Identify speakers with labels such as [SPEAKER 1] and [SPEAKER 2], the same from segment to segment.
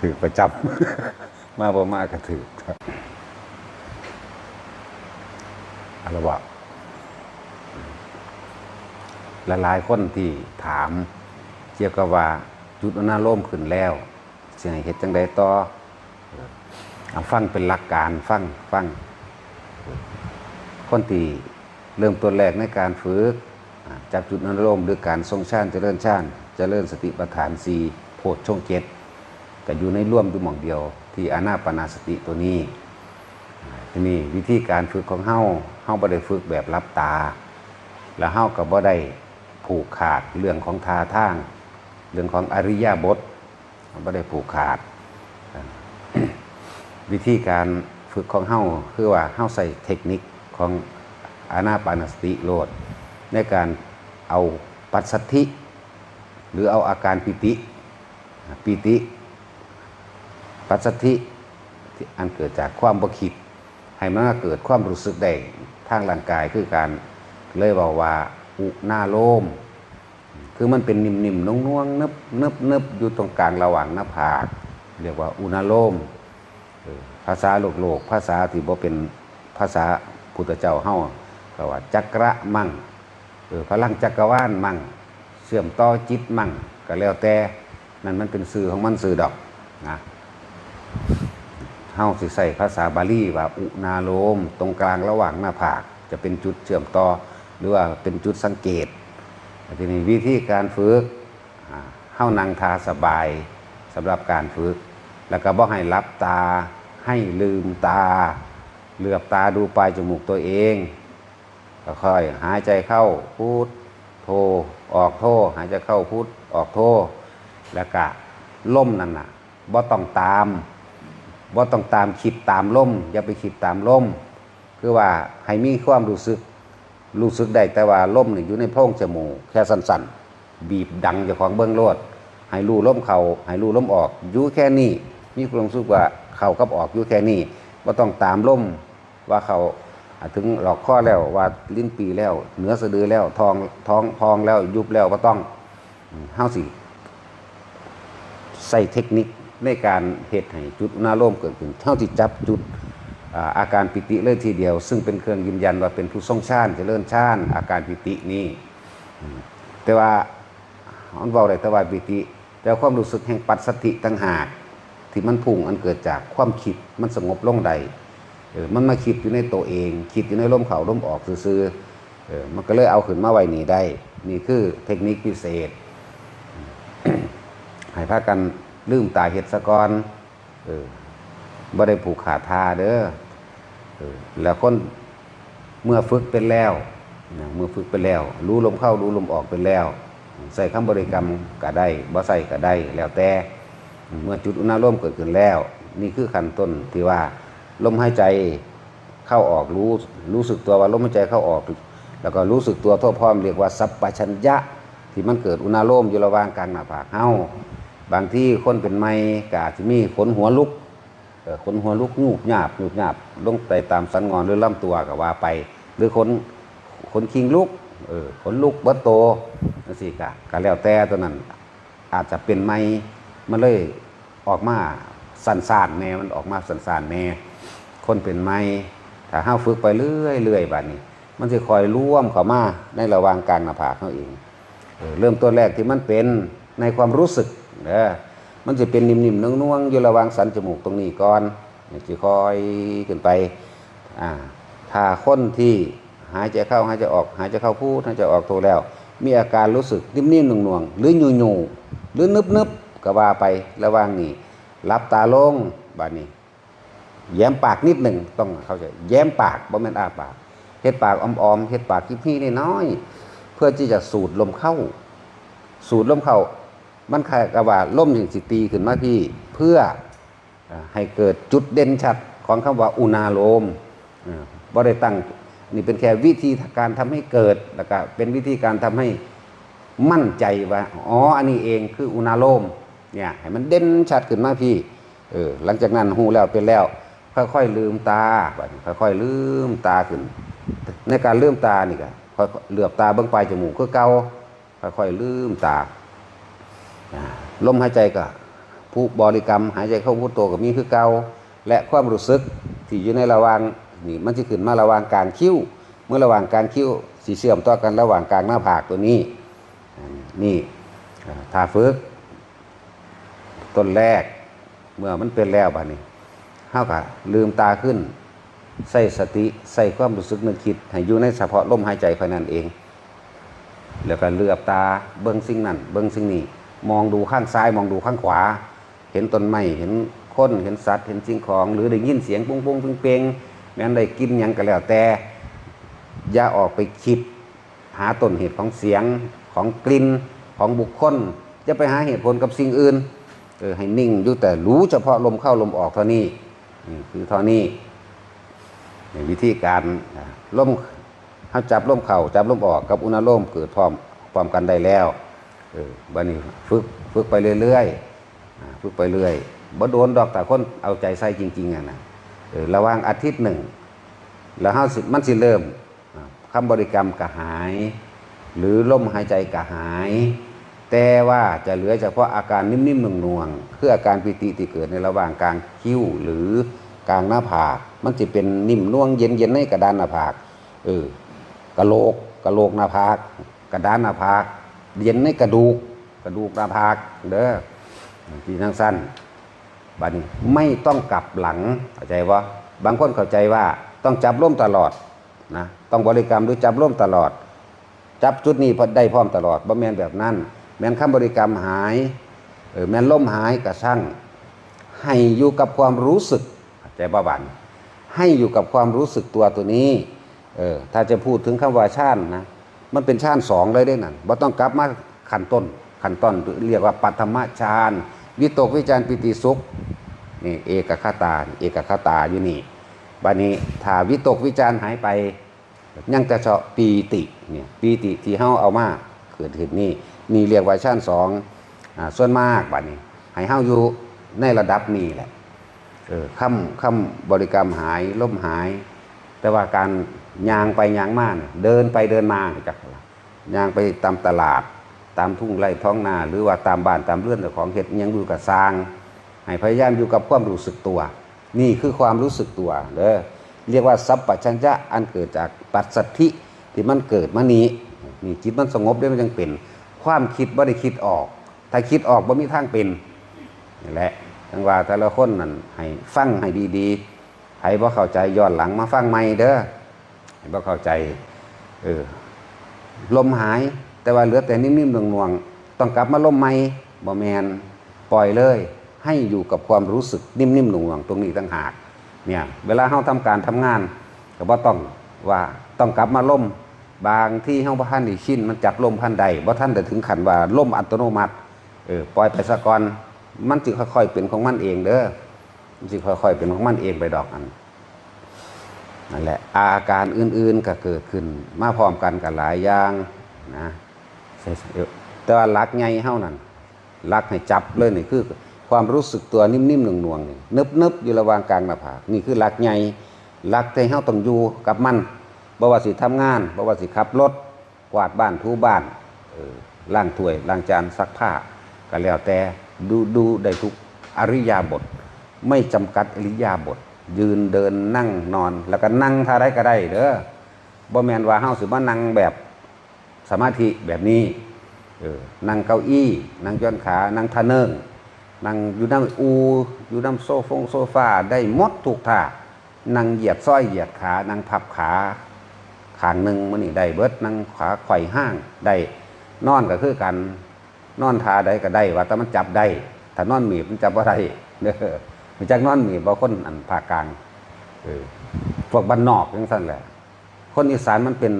[SPEAKER 1] ถือประจำ มาบ่มากก็ถือครับอะไรวะหลายๆคนที่ถามเกี่ยวกับว่าจุดอนาโลมขึ้นแล้วสิให้เฮ็ดจังไดต่อเอาฟังเป็นหลักการฟังฟังคนที่เริ่มต้นแรกในการฝึกจากจุดอนาโลมหรือการทรงชาติเจริญชาติเจริญสติปัฏฐานสีโพชฌงเจ็ด ก็อยู่ในร่วมอยู่หม่องเดียว ที่อานาปนาสติตัวนี้ทีนี้วิธีการฝึกของเฮาเฮาบ่ได้ฝึกแบบรับตา แล้วเฮาก็บ่ได้ผูกขาดเรื่องของทาทาง เรื่องของอริยบทบ่ได้ผูกขาด วิธีการฝึกของเฮาคือว่าเฮาใส่เทคนิคของอานาปานสติโลด ในการเอาปัสสัทธิ หรือเอาอาการปิติปิติ ปัสสัทธิที่อันเกิดจากความบ่คิด ให้มันเกิดความรู้สึกได้ทางร่างกายคือการเลยบอกว่าอุณาโลม คือมันเป็นนิ่มๆน่วงๆนึบนึบนึบอยู่ตรงกลางระหว่างหน้าผากเรียกว่าอุณาโลมภาษาโลกโลก ภาษาที่บ่เป็นภาษาพุทธเจ้าเฮาก็ว่าจักระมั่งเออพลังจักรวาลมั่ง เชื่อมต่อจิตมั่งก็แล้วแต่นั่นมันเป็นสื่อของมันสื่อดอกนะ เฮาสิใส่ภาษาบาลีว่าอุณาโลม ตรงกลางระหว่างหน้าผาก จะเป็นจุดเชื่อมต่อ หรือว่าเป็นจุดสังเกตทีนี้วิธีการฝึกเฮานั่งทาสบายสำหรับการฝึก แล้วก็บอกให้รับตาให้ลืมตา เหลือบตาดูปลายจมูกตัวเองก็ค่อยหายใจเข้าพูดโทออกโทหายใจเข้าพูดออกโทแล้วก็ล่มนั่นน่ะบ่ต้องตาม บ่าต้องตามคิดตามล่มอย่าไปคิดตามล่มคือว่าให้มีความรู้สึกรู้สึกได้แต่ว่าล่มนี่อยู่ในโพรงจมูกแค่สั้นๆ บีบดังเจากของเบื้องโลดให้รู้ล่มเขาให้รู้ล่มออกอยู่แค่นี้มีความรู้สึกว่าเข่ากับออกอยู่แค่นี้ว่าต้องตามล่มว่าเขา่าถึงหลอกข้อแล้วว่าลิ้นปีแล้วเนื้อสะดือแล้วทองท้องพองแล้วยุบแล้วก็ต้องอืมเฮาสิใส่เทคนิค ในการเหตุให้จุดอุณาโลมเกิดขึ้นเท่าที่จับจุดอาการปิติเลยทีเดียว ซึ่งเป็นเครื่องยืนยันว่าเป็นผู้ทรงชาติจะเจริญชาติอาการปิตินี้แต่ว่ามันเบาได้แต่ว่าปิติแต่ความรู้สึกแห่งปัสสติตั้งหากที่มันพุ่งอันเกิดจากความคิดมันสงบลงใดเออมันมาคิดอยู่ในตัวเอง คิดอยู่ในลมเขาลมออกซื่อเออมันก็เลยเอาขึ้นมาไว้นี่ได้ นี่คือเทคนิคพิเศษให้พากัน ลืมตาเห็ดสะกอนเออบ่ได้ผูกขาดทาเด้อเออแล้วคนเมื่อฝึกเป็นแล้วเมื่อฝึกเป็นแล้ว รู้ลมเข้ารู้ลมออกเป็นแล้วใส่คำบริกรรมก็ได้บ่ใส่ก็ได้แล้วแต่เมื่อจุดอุณาโลมเกิดขึ้นแล้ว นี่คือขั้นต้นที่ว่าลมหายใจเข้าออกรู้รู้สึกตัวว่าลมหายใจเข้าออก แล้วก็รู้สึกตัวทั่วพร้อมเรียกว่าสัพปชัญญะ ที่มันเกิดอุณาโลมอยู่ระหว่างกลางหน้าผากเฮา บางที่คนเป็นไม้กาจะมีขนหัวลุกขนหัวลุกยูบหยาบยูบหยาบลงไปตามสันงอนหรือลำตัวก็ว่าไป หรือขนขนคิงลุกเออขนลุกเบิดโตนั่นสิกะก็แล้วแต่ตัวนั้น อาจจะเป็นไม้มันเลยออกมาสันสานแน่มันออกมาสันสานแน่คนเป็นไม้ถ้าห้าฝึกไปเรื่อยเรื่อยๆแบบนี้ มันจะคอยร่วมเข้ามาในระหว่างกลางหน้าผากเขาเองเออเริ่มต้นแรกที่มันเป็นในความรู้สึก เด้อมันจะเป็นนิ่มๆนุ่งๆอยู่ระหว่างสันจมูกตรงนี้ก่อนจะค่อยขึ้นไปอ่าถ้าคนที่หายใจเข้าหายใจออก หายใจเข้าพูดหายใจออกโทแล้ว มีอาการรู้สึกนิ่มๆนุ่งๆหรือหยูๆหรือนึบๆก็ว่าไประหว่างนี้รับตาลงบานี้ แย้มปากนิดหนึ่งต้องเข้าใจแย้มปากบ่แม่นอาปากเฮ็ดปากอ้อมๆเฮ็ดปากขี้ๆน้อยเพื่อที่จะสูดลมเข้า สูดลมเข้า มันคล้ายกับว่าลมอย่างสิตีขึ้นมาพี่ เพื่อให้เกิดจุดเด่นชัดของคำว่าอุณาโลมบ่ได้ตั้งนี่เป็นแค่วิธีการทำให้เกิดแล้วก็เป็นวิธีการทำให้มั่นใจว่าอ๋ออันนี้เองคืออุณาโลมเนี่ยให้มันเด่นชัดขึ้นมาพี่เออหลังจากนั้นหูแล้วเป็นแล้ว ค่อยๆลืมตาค่อยๆลืมตาขึ้น ในการลืมตานี่ก็ค่อยๆเหลือบตาเบื้องปลายจมูกคือเกาค่อยๆลืมตาา ลมหายใจก็ผู้บริกรรมหายใจเข้าพุทโธก็มีคือเกาและความรู้สึกที่อยู่ในระหว่างนี่มันจะขึ้นมาระหว่างกลางคิ้ว เมื่อระหว่างกลางคิ้วสีเชื่อมต่อกันระหว่างกลางหน้าผากตัวนี้นี่อ่าทาฝึกต้นแรกเมื่อมันเป็นแล้วบัดนี้เฮาก็ลืมตาขึ้น ใส่สติใส่ความรู้สึกนึกคิดให้อยู่ในเฉพาะลมหายใจเท่านั้นเอง แล้วก็เลือบตาเบิ้งสิ่งนั้นเบิ้งสิ่งนี้ มองดูข้างซ้าย มองดูข้างขวา เห็นต้นไม้เห็นคนเห็นสัตว์เห็นสิ่งของ หรือได้ยินเสียงปุ้งปุ้งเพ่งเพ่งแม้นได้กินยังก็แล้วแต่ อย่าออกไปคิด หาต้นเหตุของเสียงของกลิ่นของบุคคล จะไปหาเหตุผลกับสิ่งอื่นเออให้นิ่งอยู่แต่รู้เฉพาะลมเข้าลมออกเท่านี้นี่คือเท่านี้ในวิธีการอ่าลมเขาจับลมเข่าจับลมออกกับอุณหลมเกิดพร้อมพร้อมกันได้แล้ว เออบันนี้ฝึกฝึกไปเรื่อยๆฝึกไปเรื่อยบ่โดนดอกแต่คนเอาใจใส่จริงๆอะนะเออระหว่างอาทิตย์หนึ่ง แล้วเฮาสิมันสิเริ่มอ่าคำบริกรรมกระหาย หรือลมหายใจกระหาย แต่ว่าจะเหลือเฉพาะอาการนิ่มๆหน่วงๆคืออาการปิติที่เกิดในระหว่างกลางคิ้วหรือกลางหน้าผาก มันจะเป็นนิ่มน่วงเย็นๆในกระดานหน้าผากเออกะโหลกกระโหลกหน้าผาก กระดานหน้าผาก เย็นในกระดูกกระดูกหน้าผากเด้อที่นั่งสั้นบัดนี้ไม่ต้องกลับหลังเข้าใจว่าบางคนเข้าใจว่าต้องจับร่มตลอดนะต้องบริกรรมหรือจับร่มตลอด จับจุดนี้พอได้พร้อมตลอดบ่แมนแบบนั้น แมนคำบริกรรมหายเออแมนล่มหายกระช่างให้อยู่กับความรู้สึกเข้าใจบ่บันให้อยู่กับความรู้สึกตัวตัวนี้เออถ้าจะพูดถึงคำว่าชาตินะ มันเป็นชาติสองเลยได้นั่นบ่ต้องกลับมาขันต้นขันต้นเรียกว่าปัทมฌานวิตกวิจารปิติสุขนี่เอกคตาเอกคตาอยู่นี่บัดนี้ถ้าวิตกวิจารหายไปยังจะเฉาะปีติเนี่ยปีติที่เฮาเอามาเกิดขึ้นนี่นี่เรียกว่าชั้นสองอส่วนมากบัดนี้ให้เฮาอยู่ในระดับนี้แหละเออคำคำบริกรรมหายล้มหาย แต่ว่าการ ยางไปยางมาเนี่ยเดินไปเดินมาจากยางไปตามตลาด ตามทุ่งไร่ท้องนา หรือว่าตามบ้านตามเรื่อนของเห็ดยังอยู่กับสร้างให้พยายามอยู่กับความรู้สึกตัว นี่คือความรู้สึกตัวเด้อเรียกว่าสัพปชัญญะอันเกิดจากปัสสัทธิที่มันเกิดมานี้นี่จิตมันสงบได้มันยังเป็น ความคิดบ่ได้คิดออก ถ้าคิดออกบ่มีทางเป็นนี่แหละทั้งว่าแต่ละคนนั่นให้ฟังให้ดีๆให้บ่เข้าใจย้อนหลังมาฟังใหม่เด้อ บ่เข้าใจ เออ ลมหาย แต่ว่าเหลือแต่นิ่มๆหน่วงๆต้องกลับมาลมใหม่บ่แมนปล่อยเลย ให้อยู่กับความรู้สึกนิ่มๆหน่วงๆตรงนี้ต่างหาก เนี่ย เวลาเฮาทำการทำงานก็บ่ต้องว่าต้องกลับมาล่มบางที่เฮาบ่ทันได้ชินมันจับลมพันใดบ่ทันได้ถึงขั้นว่าล่มอัตโนมัติเออปล่อยไปซะก่อนมันสิค่อยๆเป็นของมันเองเด้อมันสิค่อยๆเป็นของมันเองไปดอกอัน นั่นแหละอาการอื่นๆก็เกิดขึ้น มาพร้อมกันกับหลายอย่างนะแต่ว่ารักไงเฮานั่นรักให้จับเลยนี่คือความรู้สึกตัวนิ่มๆหน่วงๆนี่นึบๆอยู่ระหว่างกลางหน้าผากนี่คือรักไงรักที่เฮาต้องอยู่กับมันบ่ว่าสิทำงานบ่ว่าสิขับรถกวาดบ้านทูบ้านเออล้างถ้วยล้างจานซักผ้าก็แล้วแต่ดูดูได้ทุกอริยาบท ไม่จำกัดอริยาบท ยืนเดินนั่งนอน แล้วก็นั่งท่าได้ก็ได้เด้อบ่แมนว่าเฮาสิมานั่งแบบสมาธิแบบนี้เออนั่งเก้าอี้ นั่งย้อนขา นั่งท่าเนิ่ง นั่งอยู่น้ำอูอยู่น้ำโซฟงโซฟาได้มดทุกท่านั่งเหยียดซ้อยเหยียดขา นั่งพับขาขางหนึ่งมันนี่ได้เบิดนั่งขาไขว่ห้างได้นอนก็คือกันนอนทาได้ก็ได้ว่าแต่มันจับได้ถ้านอนหมีบมันจับว่าได้เด้อ มันจากนอนมีบางคนอันภาคกลางเออพวกบ้านนอกจังสั้นแหละ คนอีสานมันเป็น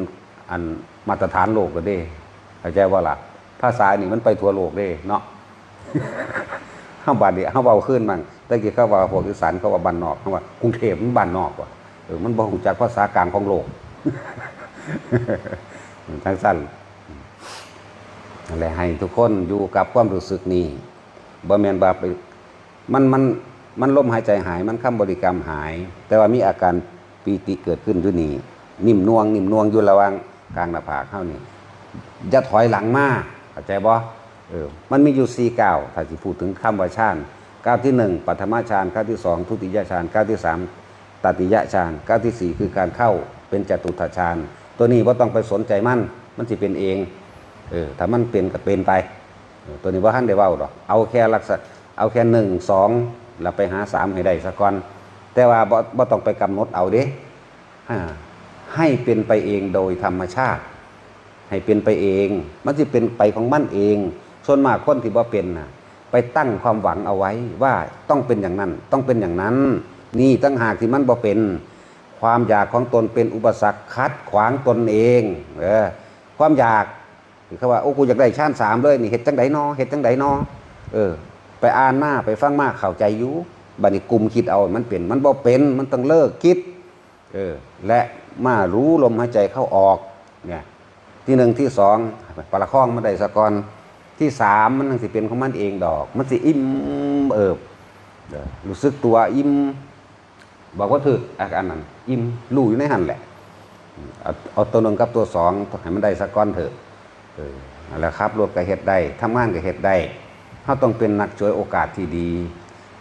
[SPEAKER 1] อันมาตรฐานโลกก็เด้เข้าใจว่าล่ะภาษานี่มันไปทั่วโลกเด้เนาะห้าบาทเดียวห้าเบาขึ้นมันแต่กี้เขาว่าพวกอีสานเขาว่าบ้านนอกเขาว่ากรุงเทพมันบ้านนอกว่ะเออมันบ่รู้จักภาษากลางของโลกทั้งสั้นนั่นและให้ทุกคนอยู่กับความรู้สึกนี้บ่แม่นว่าไปมันมัน มันลมหายใจหาย มันคำบริกรรมหาย แต่ว่ามีอาการปีติเกิดขึ้นอยู่นี่นิ่มนวง นิ่มนวงอยู่ระว่างกลางหน้าผากเข้านี่อย่าถอยหลังมาเข้าใจบ่เออมันมีอยู่สี่เก้าถ้าสิพูดถึงคำว่าชาติก้าวที่หนึ่งปัทมฌานก้าวที่สองทุติยฌานก้าวที่สามตติยฌานก้าวที่สี่คือการเข้าเป็นจตุตฌานตัวนี้ว่าต้องไปสนใจมันมันสิเป็นเองเออถ้ามันเป็นก็เป็นไป ตัวนี้ว่าท่านได้เว่าดอกเอาแค่ลักษณะเอาแค่หนึ่งสอง แล้วไปหาสามให้ได้สักก่อน แต่ว่าบ่ต้องไปกำหนดเอาเด้ให้เป็นไปเองโดยธรรมชาติ ให้เป็นไปเอง มันจะเป็นไปของมันเอง ส่วนมากคนที่บ่เป็นนะไปตั้งความหวังเอาไว้ว่าต้องเป็นอย่างนั้น ต้องเป็นอย่างนั้น นี่ตั้งหากที่มันบ่เป็น ความอยากของตนเป็นอุปสรรคคัดขวางตนเอง เออ ความอยากที่เขาว่าโอ้กูอยากได้ชาติสามเลยนี่เห็ดจังไดนอเห็ดจังไดนอเออ ไปอ่านหน้าไปฟังมากเข้าใจอยู่บัดนี้กลุ่มคิดเอา มันเป็น มันบ่เป็น มันต้องเลิกคิด เออ และมารู้ลมหายใจเข้าออก เนี่ย ที่หนึ่งที่สองปลาคล้องมันได้สะกอนที่สามมันนังสิเป็นของมันเองดอก มันสิอิ่มเอิบเด้อรู้สึกตัวอิ่มบอกว่าถืออาการนั้นอิ่มรู้อยู่ในหันแหละเอาเอาตัวหนึ่งกับตัวสองให้มันได้สะกอนเถอะเออแล้วครับรถก็เฮ็ดได้ทำงานก็เฮ็ดได้ เขาต้องเป็นนักช่วยโอกาสที่ดี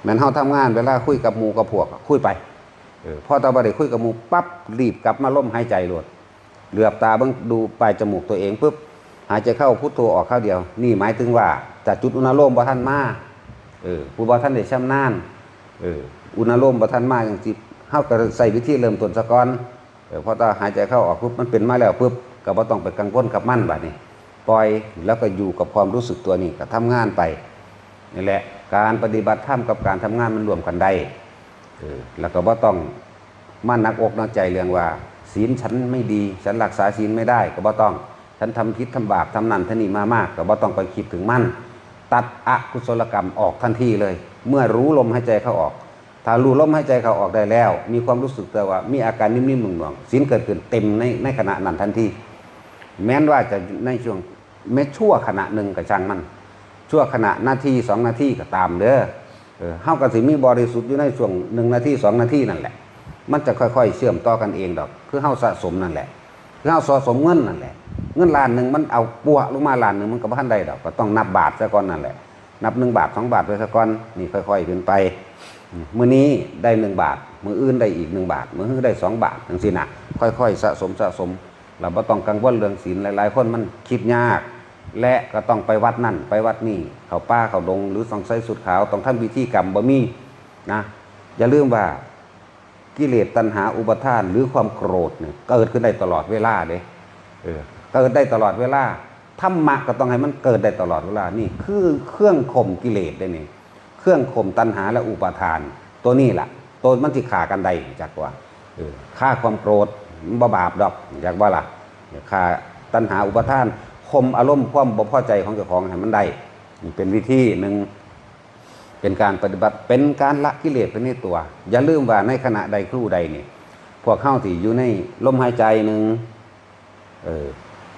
[SPEAKER 1] แม้นเขาทำงานเวลาคุยกับหมูกับพวกคุยไปออพอตาบได้คุยกับหมูปั๊บรีบกลับมาล่มหายใจรวดเหลือบตาเบิ่งดูปลายจมูกตัวเองปุ๊บหายใจเข้าพุทโธออกเข้าเดียว นี่หมายถึงว่าจากจุดอุณโลมบ่ท่านมาเออผู้บ่ท่านได้ชำนาญเอออุณโลมบ่ท่านมาจังสิเฮาก็ใส่วิธีเริ่มต้นซะก่อนเออพอตาหายใจเข้าออกปุ๊บมันเป็นมาแล้วปุ๊บก็บ่ต้องไปกังวลกับมั่นบัดนี้ ปล่อยแล้วก็อยู่กับความรู้สึกตัวนี้ก็ทำงานไป นี่แหละ การปฏิบัติธรรมกับการทำงานมันรวมกันได้อแล้วก็บ่ต้องมั่นนักอกนักใจเรื่องว่าศีลฉันไม่ดี ฉันรักษาศีลไม่ได้ ก็บ่ต้อง ฉันทำผิดทำบาปทำนั่นทนี่มามาก ก็บ่ต้องไปคิดถึงมั่น ตัดอกุศลกรรมออกทันทีเลย เมื่อรู้ลมหายใจเข้าออก ถ้ารู้ลมหายใจเข้าออกได้แล้ว มีความรู้สึกแต่ว่า มีอาการนิ่มๆหน่วงๆศีลเกิดขึ้นเต็มในในขณะนั้นทันที แม้นว่าจะในช่วงแม้ชั่วขณะหนึ่งก็ช่างมัน ชั่วขณะนาทีสองนาทีก็ตามเด้อเออเฮากับสิมีบริสุทธิ์อยู่ในช่วงหนึ่งนาทีสองนาทีนั่นแหละ มันจะค่อยๆ เชื่อมต่อกันเองดอก คือเฮาสะสมนั่นแหละ คือเฮาสะสมเงินนั่นแหละ เงินล้านหนึ่งมันเอาปัวลงมาล้านหนึ่งมันก็บ่ทันได้ดอกก็ต้องนับบาทซะก่อนนั่นแหละ นับหนึ่งบาทสองบาทไปซะก่อนนี่ค่อยๆขึ้นไปมื้อนี้ได้หนึ่งบาท มื้ออื่นได้อีกหนึ่งบาท มื้ออื่นได้สองบาทจังซี่นะค่อยๆ สะสมสะสม เราบ่ต้องกังวลเรื่องศีลหลายๆคนมันคิดยาก และก็ต้องไปวัดนั่นไปวัดนี่เขาป้าเขาดงหรือต้องใส่สุดขาวต้องทำพิธีกรรมบ่มีนะอย่าลืมว่ากิเลสตัณหาอุปทานหรือความโกรธเนี่ยเกิดขึ้นได้ตลอดเวลาเด้เออเกิดได้ตลอดเวลาธรรมะก็ต้องให้มันเกิดได้ตลอดเวลานี่คือเครื่องข่มกิเลสได้นี่เครื่องข่มตัณหาและอุปทาน ตัวนี้ล่ะตัวมันที่ขากันได้จากว่าออฆ่าความโกรธบ่บาปดอกอยากว่าล่ะฆ่าตัณหาอุปทาน ข่มอารมณ์ความบ่พอใจของเจ้าของให้มันได้เป็นวิธีหนึ่งเป็นการปฏิบัติเป็นการละกิเลสไปในตัว อย่าลืมว่าในขณะใดครู่ใดนี่พวกเข้าที่อยู่ในลมหายใจหนึ่งเออ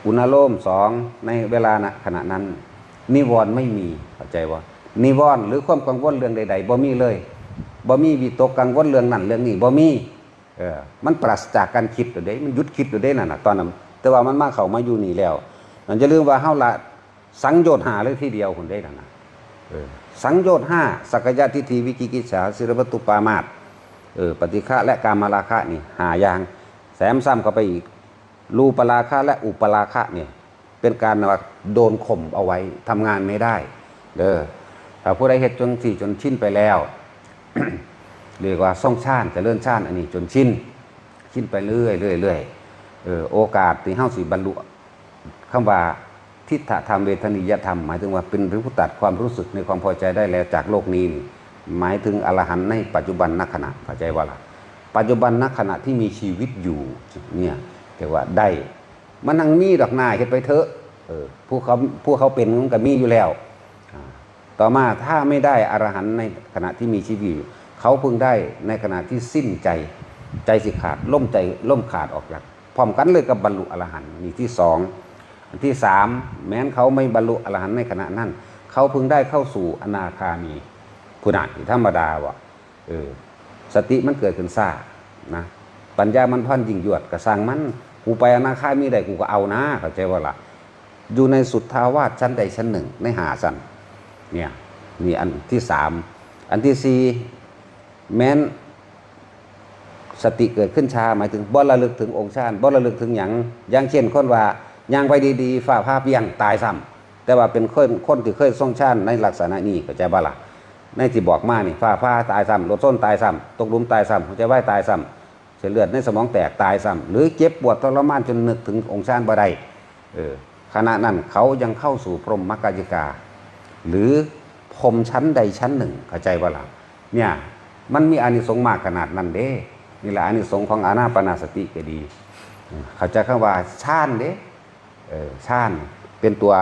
[SPEAKER 1] อุณโลมสองในเวลานะขณะนั้น นิวรณ์ไม่มีเข้าใจว่านิวรณ์หรือความกังวลเรื่องใดๆบ่มีเลยบ่มีวิตกกังวลเรื่องนั้นเรื่องนี้บ่มีเออมันปราศจากการคิดตัวเด้มันหยุดคิดตัวเด้นั่นนะตอนนั้นแต่ว่ามันมาเข้ามาอยู่นี่แล้ว มันจะลืมว่าเฮาละสังโยชน์หาเลยทีเดียวคนได้นั่นน่ะเออสังโยชน์ห้าสักยะทิฏฐิวิกิกิจฉาศิรปตุปามาตเออปฏิฆะและกามราคะนี่หาอย่าง แสมซ้ำเข้าไปอีกรูปราคะและอุปราคะเนี่ยเป็นการว่าโดนข่มเอาไว้ทำงานไม่ได้เด้อถ้าผู้ใดเฮ็ดจนสี่จนชินไปแล้วเรียกว่าส่องชาติจะเลื่อนชาติอันนี้จนชินชินไปเรื่อยเรื่อยเรื่อยเออโอกาสที่เฮาสิบรรลุ คำว่าทิฏฐธรรมเวทนิยธรรม หมายถึงว่าเป็นผู้ตัดความรู้สึกในความพอใจได้แล้วจากโลกนี้ หมายถึงอรหันต์ในปัจจุบันนักขณะเข้าใจว่าล่ะปัจจุบันนักขณะที่มีชีวิตอยู่เนี่ยแต่ว่าได้มันนั่งมีดอกหน้าเฮ็ดไปเถอะเออผู้เขาผู้เขาเป็นมันก็มีอยู่แล้ว ต่อมาถ้าไม่ได้อรหันต์ในขณะที่มีชีวิตอยู่เขาเพิ่งได้ในขณะที่สิ้นใจใจสิขาดล่มใจล่มขาดออกจากพร้อมกันเลยกับบรรลุอรหันต์นี่ที่สอง ที่สามแม้นเขาไม่บรรลุอรหันต์ในขณะนั้น เขาเพิ่งได้เข้าสู่อนาคามีผู้นั้นธรรมดาวะเออสติมันเกิดขึ้นซ่านะปัญญามันพันยิ่งยวดกระสังมันกูไปอนาคามีได้กูก็เอานะเข้าใจว่าละอยู่ในสุดทาวาสชั้นใดชั้นหนึ่งในหาสันเนี่ยนี่อันที่สามอันที่สี่แม้นสติเกิดขึ้นชาหมายถึงบ่ระลึกถึงองค์ชาติบ่ระลึกถึงหยังอย่างเช่นคนว่า ย่างไปดีๆฝ่าภาพยังตายซ้ำแต่ว่าเป็นคนคนที่เคยทรงชาติในลักษณะนี้ก็ใจบ่ล่ะในที่บอกมานี่ฝ่าผ้าตายซ้ำรถส้นตายซ้ำตกลุมตายซ้ำหัวใจวายตายซ้ำเส้นเลือดในสมองแตกตายซ้ำหรือเจ็บปวดทรมานจนนึกถึงองค์ชาติบ่ได้เออขณะนั้นเขายังเข้าสู่พรหมมรรคกา หรือพรมชั้นใดชั้นหนึ่งเข้าใจบ่ล่ะเนี่ยมันมีอานิสงส์มากขนาดนั้นเด้นี่แหละอานิสงส์ของอานาปานสติก็ดี เขาจะคำว่าชาญเด้ เออชาญเป็นตัว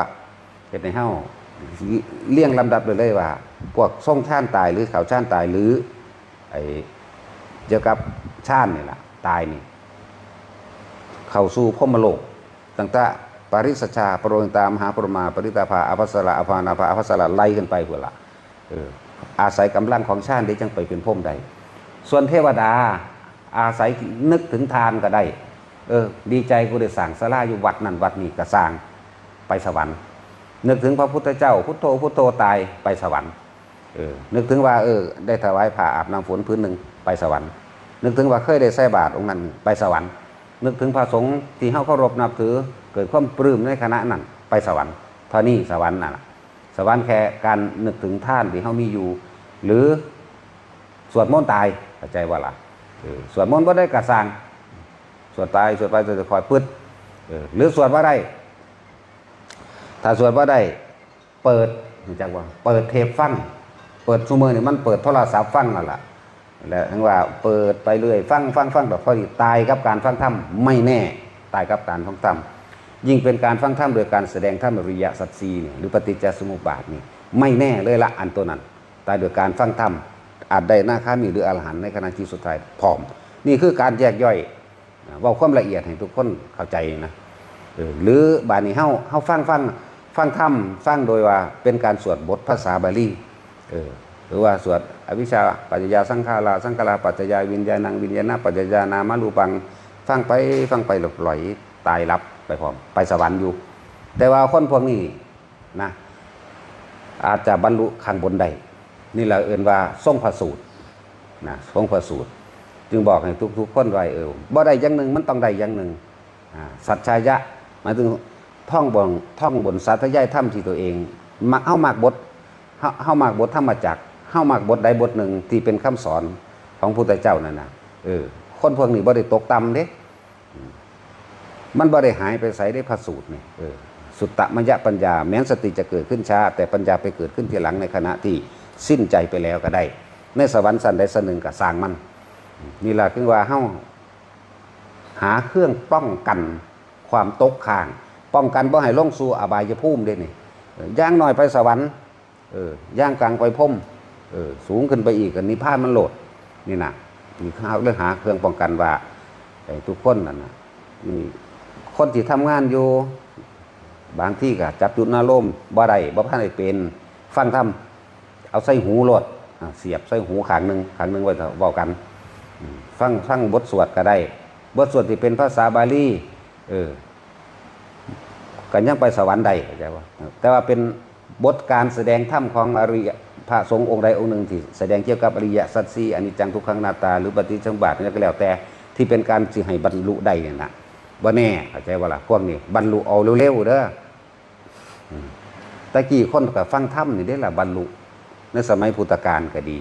[SPEAKER 1] เป็นในเฮ้าเลี่ยงลำดับเลยเลยว่า พวกส่งชาญตายหรือเขาชาญตายหรือไอเกี่ยวกับชาญนี่แหละตายนี่ เข้าสู่พมโลกตั้งแต่ปริสชาปรโยงตามหาปรมาปริตาภาอภัสระอภานาภาอภัสระไล่ขึ้นไปเพื่อละเอออาศัยกำลังของชาติได้จังไปเป็นพมใดส่วนเทวดาอาศัยนึกถึงทานก็ได้ เออ ดีใจกูได้สั่งสลาอยู่วัดนั่นวัดนี้ก็สร้างไปสวรรค์ นึกถึงพระพุทธเจ้า พุทโธพุทโธตายไปสวรรค์เออนึกถึงว่าเออ ได้ถวายผ้าอาบน้ำฝนพื้นหนึ่งไปสวรรค์ นึกถึงว่าเคยได้ใส่บาตรองค์นั้นไปสวรรค์ นึกถึงพระสงฆ์ที่เขาเคารพนับถือเกิดความปลื้มในคณะนั้นไปสวรรค์ท่านี้สวรรค์น่ะสวรรค์แค่การนึกถึงท่านที่เขามีอยู่ หรือสวดมนต์ตายเข้าใจว่าล่ะสวดมนต์ว่าได้กระสัง วดตายสวดไปจะคอยพืดเออหรือสวดว่าได้ ถ้าสวดว่าได้ เปิดรู้จักว่า เปิดเทปฟังเปิดซูเมอร์นี่มันเปิดโทรศัพท์ฟังนั่นแหละแล้วทั้งว่าเปิดไปเรื่อยฟังฟังฟังแบบพอดีตายกับการฟังธรรมไม่แน่ตายกับการฟังธรรมยิ่งเป็นการฟังธรรมโดยการแสดงธรรมอริยสัจสีเนี่ยหรือปฏิจจสมุปบาทนี่ไม่แน่เลยละอันตัวนั้นตายโดยการฟังธรรมอาจได้หน้าค้ามีหรืออรหันในขณะที่สุดท้ายพร้อม นี่คือการแยกย่อย ว่าความละเอียดให้ทุกคนเข้าใจนะหรือบานี้เฮาเฮาฟังฟังฟังธรรมฟังโดยว่าเป็นการสวดบทภาษาบาลีหรือว่าสวดอวิชชาปัจจยาสังขาราสังขาราปัจจยาวิญญาณังวิญญาณปัจจยานามารูปังฟังไปฟังไปหลบหลตายรับไปพร้อมไปสวรรค์อยู่ แต่ว่าคนพวกนี้นะอาจจะบรรลุข้างบนใดนี่เราเอื่นว่าทรงพระสูตรนะทรงพระสูตร จึงบอกให้ทุกๆคนไว้เออบ่ได้อย่างหนึ่งมันต้องได้อย่างหนึ่งสัจชายะหมายถึงท่องบนท่องบนสัตยายถ้ำที่ตัวเองมาเข้ามากบทเฮาเฮามากบทธรรมจักรเฮามากบทใดบทหนึ่งที่เป็นคำสอนของพุทธเจ้านั่นนะเออคนพวกนี้บ่ได้ตกต่ำเด้ มันบ่ได้หายไปใส่ได้พระสูตรนี่เออสุตตมยะปัญญา แม้นสติจะเกิดขึ้นช้า แต่ปัญญาไปเกิดขึ้นทีหลังในขณะที่สิ้นใจไปแล้วก็ได้ ในสวรรค์สันใดสันหนึ่งก็สร้างมัน นี่แหละคือว่าเฮาหาเครื่องป้องกันความตกข้าง ป้องกันบ่ให้ลงสู่อบายภูมิเด้นี่ย่างหน้อยไปสวรรค์เออย่างกลางไปพรหมเออสูงขึ้นไปอีกก็นิพพานมันโหลดนี่นะนี่เขาเรื่องหาเครื่องป้องกันว่าทุกคนนั่นนะนี่คนที่ทำงานอยู่ บางที่ก็จับจุดนาลมณ์บ่ได้บ่พันได้เป็น ฟังทำเอาใส่หูโหลดเสียบใส่หูขางหนึ่งขางหนึ่งไว้เว้ากัน ฟังฟังบทสวดก็ได้ บทสวดที่เป็นภาษาบาลีเออกันยังไปสวรรค์ใดเข้าใจว่าแต่ว่าเป็นบทการแสดงธรรมของอริยพระสงฆ์องค์ใดองค์หนึ่งที่แสดงเกี่ยวกับอริยสัจสี่อนิจจังทุกขังนาตา หรือปฏิจจสมบัตินี่ก็แล้วแต่ที่เป็นการสิให้บรรลุได้เนี่ยนะว่าแน่เข้าใจว่าล่ะพวกนี้บรรลุเอาเร็วๆเด้อตะกี้คนกับฟังธรรมนี่ได้ละบรรลุในสมัยพุทธกาลก็ดี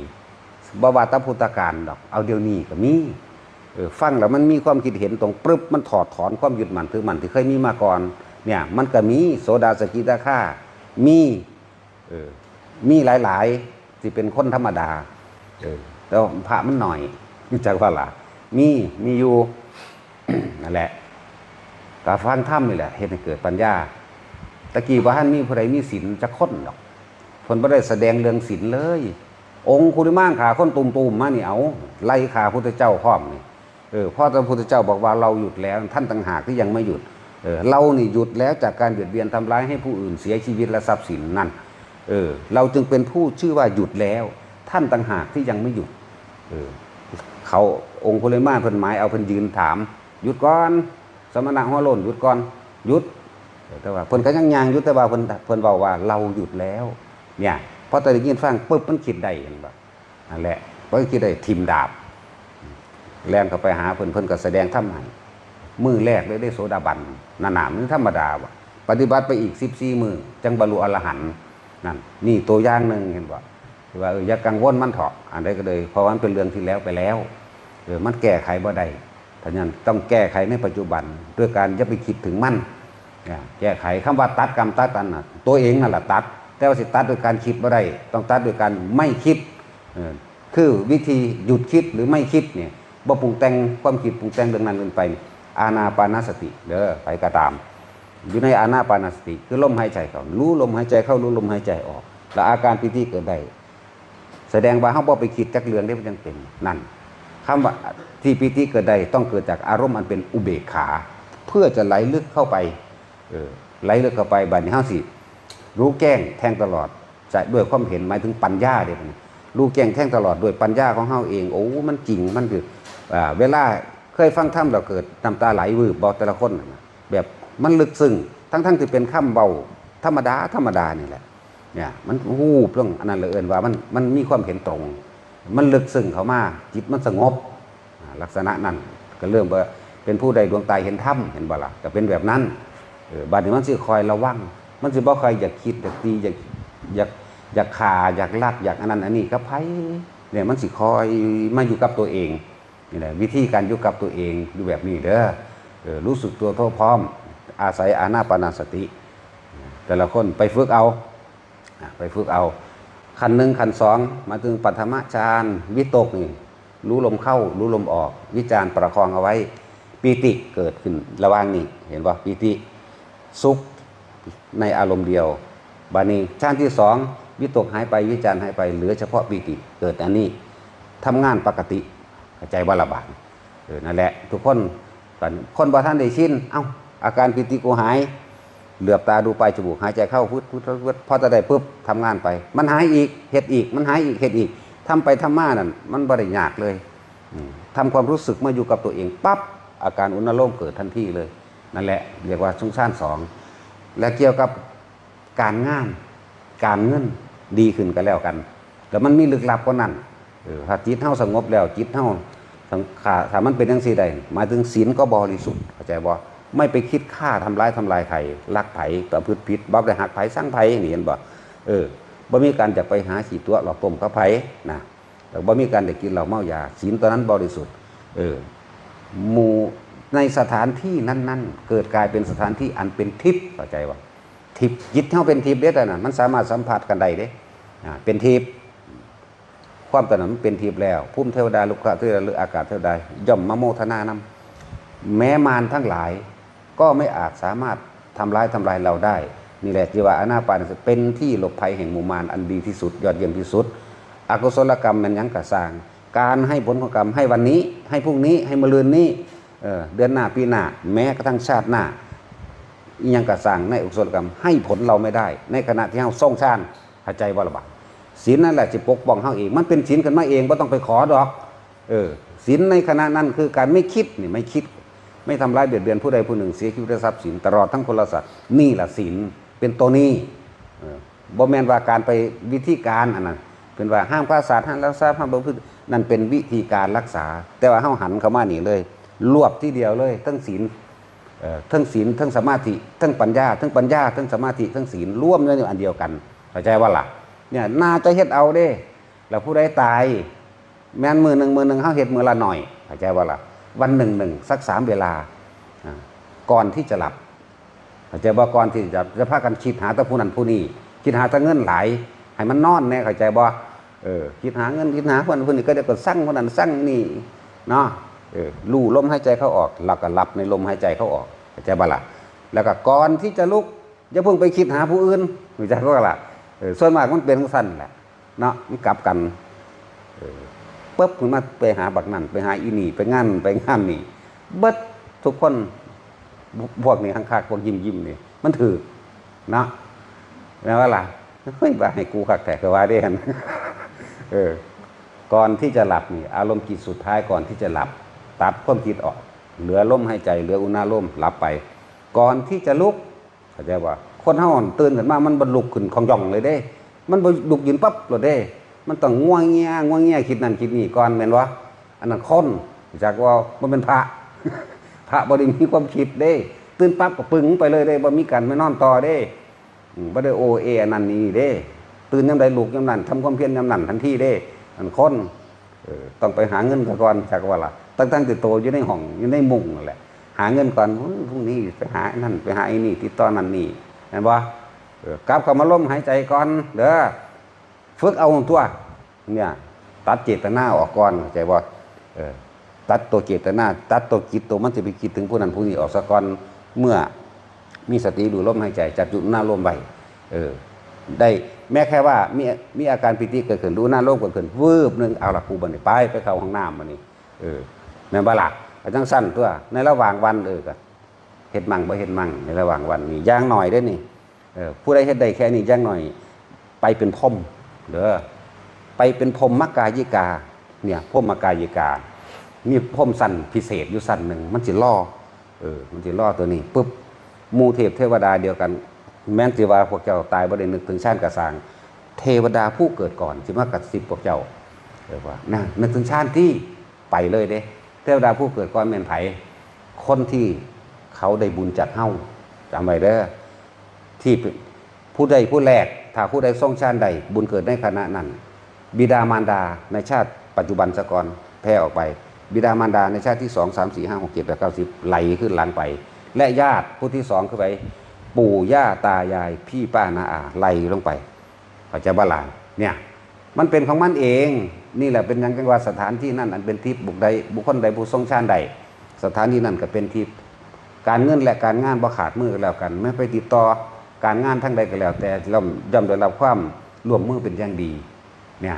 [SPEAKER 1] บวาตพุทธการดอก เอาเดี๋ยวนี้ก็มีเออฟังแล้วมันมีความคิดเห็นตรงปรึบมันถอดถอนความหยึดมันถือมันที่เคยมีมาก่อนเนี่ยมันก็มีโสดาสกิตาค่ามีเออมีหลายๆที่เป็นคนธรรมดาเออแล้วพระมันหน่อยรู้จักว่าล่ะมีมีอยู่นั่นแหละกาฟังธรรมนี่แหละเห็นให้เกิดปัญญาตะกี้ว่าท่านมีผู้ใดมีศีลจะค้นดอกคนไม่ได้แสดงเรื่องศีลเลย องค์คุริมานขาคนตุมตุมๆมาเนี่เอาไล่ขาพุทธเจ้าพร้อมนี่เออพ่อพระพุทธเจ้าบอกว่าเราหยุดแล้ว ท่านต่างหากที่ยังไม่หยุดเออเรานี่หยุดแล้วจากการเบียดเบียนทำร้ายให้ผู้อื่นเสียชีวิตและทรัพย์สินนั่นเออเราจึงเป็นผู้ชื่อว่าหยุดแล้ว ท่านต่างหากที่ยังไม่หยุดเออเขาองค์คุริมานเพิ่นหมายเอาเพิ่นยืนถาม หยุดก่อน สมณะหัวโลนหยุดก่อนหยุดแต่ว่าเพิ่นก็ยังยางอยู่แต่ว่าเพิ่นเพิ่นเว้าว่าเราหยุดแล้ว เนี่ย พอตอนได้ยินฟังปุ๊บมันคิดได้เห็นบ่นั่นแหละก็คิดได้ทิมดาบ แล่นเข้าไปหาเพิ่นเพิ่นก็แสดงธรรมให้มือแรกเลยได้โสดาบันนานามันธรรมดาวะปฏิบัติไปอีก14มือจังบรรลุอรหันต์นั่นนี่ตัวอย่างหนึ่งเห็นบ่ว่าเอออย่ากังวลมันเถาะอันใดก็เลยเพราะว่ามันเป็นเรื่องที่แล้วไปแล้วเออมันแก้ไขบ่ได้เพราะฉะนั้นต้องแก้ไขในปัจจุบันด้วยการอย่าไปคิดถึงมันแก้ไขคำว่าตัดกรรมตัดกันนะตัวเองนั่นแหละตัด แต่ว่าสิตัดโดยการคิดบ่ได้ต้องตัดโดยการไม่คิดคือวิธีหยุดคิดหรือไม่คิดเนี่ยบ่ปรุงแต่งความคิดปรุงแต่งเรื่องนั้นเรื่องไป อานาปานสติเด้อไปก็ตาม อยู่ในอานาปานสติ คือลมหายใจเข้ารู้ลมหายใจเข้ารู้ลมหายใจออก แล้วอาการปิติเกิดได้แสดงว่าเฮาบ่ไปคิดจักเรื่องได้มันจังเป็นนั่นคำว่าที่ปิติเกิดได้ต้องเกิดจากอารมณ์อันเป็นอุเบกขา เพื่อจะไหลลึกเข้าไปเออไหลลึกเข้าไปบัดนี้เฮาสิ รู้แก้งแทงตลอดจะด้วยความเห็นหมายถึงปัญญาเด้มันรู้แก้งแทงตลอดด้วยปัญญาของเฮาเอง โอ้ มันจริงมันคือเวลาเคยฟังธรรมเราเกิดน้ำตาไหลวืบบอแต่ละคนนะแบบมันลึกซึ้งทั้งๆที่เป็นคำเบาธรรมดาธรรมดานี่แหละเนี่ยมันวูบลงอันนั้นเลยเอินว่ามันมันมีความเห็นตรง มันลึกซึ้งเขามาจิตมันสงบลักษณะนั้นก็เริ่มว่าเป็นผู้ใดดวงตาเห็นธรรมเห็นบ่ละก็เป็นแบบนั้นออบาดนี้มันสิคอยระวัง มันสิบ่คอยอยากคิดอยากตีอยากอยากอยากขาอยากลักอยากอันนั้นอันนี้ก็ไผเนี่ยมันสิคอยมาอยู่กับตัวเองนี่แหละวิธีการอยู่กับตัวเองอยู่แบบนี้เด้อรู้สึกตัวทั่วพร้อม อาศัยอานาปานสติ แต่ละคนไปฝึกเอาไปฝึกเอาขันหนึ่งขันสองมาถึงปัทมฌานวิตกนี่รู้ลมเข้ารู้ลมออก วิจารณ์ประคองเอาไว้ปีติเกิดขึ้นระหว่างนี้เห็นป่ะปีติสุข ในอารมณ์เดียว บานี้ฌานที่สองวิตกหายไปวิจารณ์หายไปเหลือเฉพาะปีติเกิดอันนี้ทำงานปกติเข้าใจว่าระบาดเออนั่นแหละ ทุกคนตอนคนบาท่านได้ชินเอ้าอาการปีติกูหาย เหลือบตาดูไปจมูกหายใจเข้าพุทพุทพุทพอจะได้ปุ๊บทำงานไป มันหายอีกเห็ดอีก มันหายอีกเห็ดอีกทำไปทำมานั่นมันบริยากเลยอืมทำความรู้สึกมื่อยู่กับตัวเองปั๊บอาการอุณโลมเกิดทันทีเลย นั่นแหละ เรียกว่าสุ่งซ่านสอง และเกี่ยวกับการงาน การเงินดีขึ้นกันแล้วกันแต่มันมีลึกลับกว่านั้นถ้าจิตเท่าสงบแล้วจิตเท่าสังขาถามันเป็นยังสี่ใดหมายถึงศีลก็บริสุทธิ์เข้าใจบ่ไม่ไปคิดฆ่าทำร้ายทำลายใครลักไผ่ประพฤติผิดบับได้หักไผ่สร้างไผ่นี่เห็นบ่เออบ่มีการจะไปหาสีตัวหลอกต้มกับไผ่นะแต่บ่มีการจะกินเหล้าเมายาศีลตัวนั้นบริสุทธิ์เออหมู ในสถานที่นั้น ๆ เกิดกลายเป็นสถานที่อันเป็นทิพย์เข้าใจบ่าทิพย์จิตเท่าเป็นทิพย์เด้แต่นะมันสามารถสัมผัสกันได้เด้อ่าเป็นทิพย์ความตนนั้นมันเป็นทิพย์แล้วพุ่มเทวดาลุกขะเทวดาหรืออากาศเทวดาย่อมมโมทนานำแม้มารทั้งหลาย ก็ไม่อาจสามารถทำร้ายทำลายเราได้นี่แหละจีว่าอนาปานเป็นที่หลบภัยแห่งมูมารอันดีที่สุด ยอดเยี่ยมที่สุดอกุศลกรรมมันยังกระสร้าง การให้ผลของกรรมให้วันนี้ ให้พรุ่งนี้ให้มะรืนนี้ เออเดือนหน้าปีหน้าแม้กระทั่งชาติหน้ายังกระสั่งในอุกศลกรรมให้ผลเราไม่ได้ ในขณะที่เฮาส่งชานหายใจว่าระบาดศีลนั่นแหละจะปกป้องเฮาเอง มันเป็นศีลกันมาเองบ่ต้องไปขอดอก เออศีลในขณะนั้นคือการไม่คิดนี่ไม่คิด ไม่ทำร้ายเบียดเบียนผู้ใดผู้หนึ่งเสียชีวิตทรัพย์สินตลอดทั้งคนละสัตว์นี่แหละศีลเป็นตัวนี้เออบ่แมนว่าการไปวิธีการอันนั้นเป็นว่าห้ามฆ่าสัตว์ห้ามลักทรัพย์ห้ามประพฤตินั่นเป็นวิธีการรักษา แต่ว่าเฮาหันเข้ามานี่เลย รวบที่เดียวเลย ทั้งศีลเอ่อทั้งศีลทั้งสมาธิทั้งปัญญา ทั้งปัญญา ทั้งสมาธิทั้งศีลร่วมอยู่ในอันเดียวกันเข้าใจว่าล่ะเนี่ยน่าจะเฮ็ดเอาเด้ แล้วผู้ใดตาย แม่นมือหนึ่งมือหนึ่งเฮาเฮ็ดมือละหน่อยเข้าใจว่าล่ะวันหนึ่งหนึ่งสักสามเวลาอ่าก่อนที่จะหลับเข้าใจว่าก่อนที่จะจะพากันคิดหาต่ผู้นั้นผู้นี้คิดหาต่เงินหลายให้มันนอนแน่เข้าใจบ่เออคิดหาเงินคิดหาผู้นั้นผู้นี้ก็ได้ก็สั่งผู้นั้นสั่งนี่เนาะ เออลู่ลมหายใจเข้าออกหลับก็หลับในลมหายใจเข้าออกเข้าใจบ่ล่ะแล้วก็ก่อนที่จะลุกอย่าเพิ่งไปคิดหาผู้อื่นเข้าใจก็ล่ะเออส่วนมากมันเป็นสั้นแหละเนาะมันกลับกันเออปุ๊บมันมาไปหาบักนั่นไปหาอีนี่ไปงานไปงานนี่เบิดทุกคนพวกนี้ข้างๆพวกยิ้มยิ้มนี่มันถือนะแล้วว่าล่ะเฮ้ยบ้าให้กูคักแต่ก็ว่าได้กันเออก่อนที่จะหลับนี่ อารมณ์จิตสุดท้ายก่อนที่จะหลับ ตัดความคิดออก เหลือลมหายใจ เหลืออุณาลมหลับไป ก่อนที่จะลุกเข้าใจว่าคนเฮาตื่นขึ้นมามันบรรลุขึ้นของย่องเลยเด้ มันบ่ลุยืนปั๊บเลยเด้ มันต้องง่วงเงี้ยง่วงเงี้ยคิดนั่นคิดนี่ก่อนแม่นวะอันนั้นคนจากว่ามันเป็นพระ พระบริมีความคิดเด้ ตื่นปั๊บก็ปึงไปเลยเด้บ่มีการไม่นอนต่อเด้มบ่ได้โอเออันนั้นนี่เด้ ตื่นยามใดลูกยามนั้นทำความเพียรยามนั้นทันทีเด้อันคนเออต้องไปหาเงินก่อนจากว่าล่ะ ตั้งๆติโตอยู่ในห้องอยู่ในมุงนั่นแหละ หาเงินก่อนพรุ่งนี้ไปหาไอ้นั่นไปหาไอ้นี่ติดต่อนั่นนี่เห็นบ่กลับเข้ามาล้มหายใจก่อนเด้อฝึกเอาตัวเนี่ยตัดเจตนาออกก่อนเข้าใจบ่เออตัดตัวเจตนา ตัดตัวจิตตัวมันจะไปคิดถึงผู้นั้นผู้นี้ออกซะก่อนเมื่อมีสติดูลมหายใจจับจุดหน้าลมไว้เออได้แม้แค่ว่ามีมีอาการปิติเกิดขึ้นดูหน้าลมเกิดขึ้นวืบหนึงเอาละกูบันนี้ไปไปเข้าห้องน้ำมันนี่เออ แม่นบ่ล่ะอาจังสั้นตัวในระหว่างวันเออก็เฮ็ดมั่งบ่เฮ็ดมั่งในระหว่างวันนี่ย่างหน่อยได้นี่เออผู้ใดเฮ็ดได้แค่นี้ย่างหน่อย ไปเป็นพรมเด้อไปเป็นพรหมมกายิกา เนี่ยพรหมมกายิกา มีพรมสั้นพิเศษอยู่สั้นหนึ่งมันสิล่อเออมันสิล่อตัวนี้ปุ๊บมูเทพเทวดาเดียวกัน แม้นสิว่าพวกเจ้าตายบ่ได้นึกถึงชาติกระสางเทวดาผู้เกิดก่อนสิมากัดสิบพวกเจ้าเออว่านะนึกถึงชาติที่ไปเลยเด้ ทวดาผู้เกิดก่อนแม่นไผคนที่เขาได้บุญจากเฮ้าจำไว้เด้อที่ผู้ใดผู้แรก ถ้าผู้ใดทรงชาติใด บุญเกิดในขณะนั้น บิดามารดาในชาติปัจจุบันสกรแพร่ออกไป บิดามารดาในชาติที่สองสามสี่ห้าหกเจ็ดแปดเก้าสิบไหลขึ้นหลังไป และญาติผู้ที่สองคือไป ปู่ย่าตายายพี่ป้านาอาไหลลงไปพระเจ้าบาลานเนี่ย มันเป็นของมันเอง นี่แหละเป็นยังจังว่าสถานที่นั่นอันเป็นทิพย์บุคใดบุคคลใดผู้ทรงชาติใด สถานที่นั่นก็เป็นทิพย์การเงินและการงานบ่ขาดมือกันแล้วกันไม่ไปติดต่อการงานทั้งใดก็แล้ว แต่เราย่อมได้รับความร่วมมือเป็นอย่างดีเนี่ย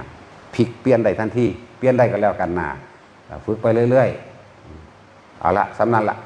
[SPEAKER 1] พลิกเปลี่ยนได้ทันทีเปลี่ยนได้ก็แล้วกันนาฝึกไปเรื่อยๆเอาละสำนันละ